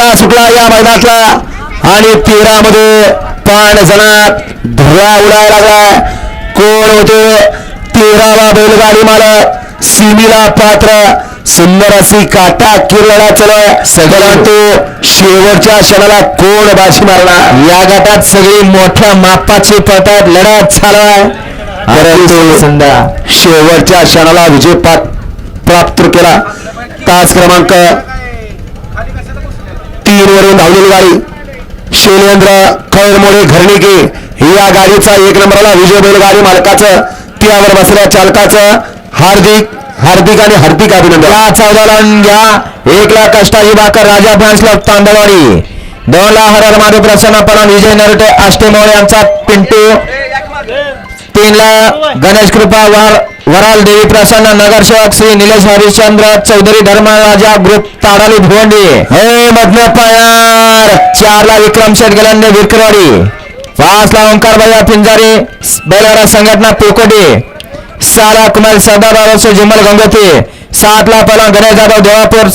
फेरा सुटला या मैदानातला. आणि तेरामध्ये पाच जणात धुरा उडायला लागलाय. कोण होते? तेरावा बैलगाडी मालक सिमीला पात्र सुंदर अशी काटा किरला चलो परंतु शेवटच्या क्षणाला कोण बाशी मारणार? या गटात सगळी मोठ्या मापाची पळतात लढत झालाय. परंतु शेवटच्या क्षणाला विजय प्राप्त केला. तास क्रमांक तीन धावलेली गाडी. शैलेंद्र खैरमोळे घरणिके. या गाडीचा एक नंबरला विजय बैलगाडी मालकाचं त्यावर बसल्या चालकाचं हार्दिक हार्दिक आणि हार्दिक अभिनंदन. या चौदा रन घ्या. एक लाख अष्टाजी बाकर राजा फॅन्स क्लब तांदळवाडी दोन लाख हरर माधव प्रसन्न पणा विजय नरटे आष्टेमोळे यांचा पिंटू. तीन ला गणेश कृपा वार वराल देवी प्रसन्न नगरसेवक श्री निलेश हरिश्चंद्र चौधरी धर्मराजा ग्रुप ताडाली भिवंडी. हे मधन पायार चारला विक्रम शेठ गलंदे विरकरवाडी पाच ओंकार भैया पिंजारी बैलगाडा संघटना पिळकोटी सहाला कुमार सरदार बाबासाहेब जिमल गंगोती सातला पहिला गणेश जाधव देवापूर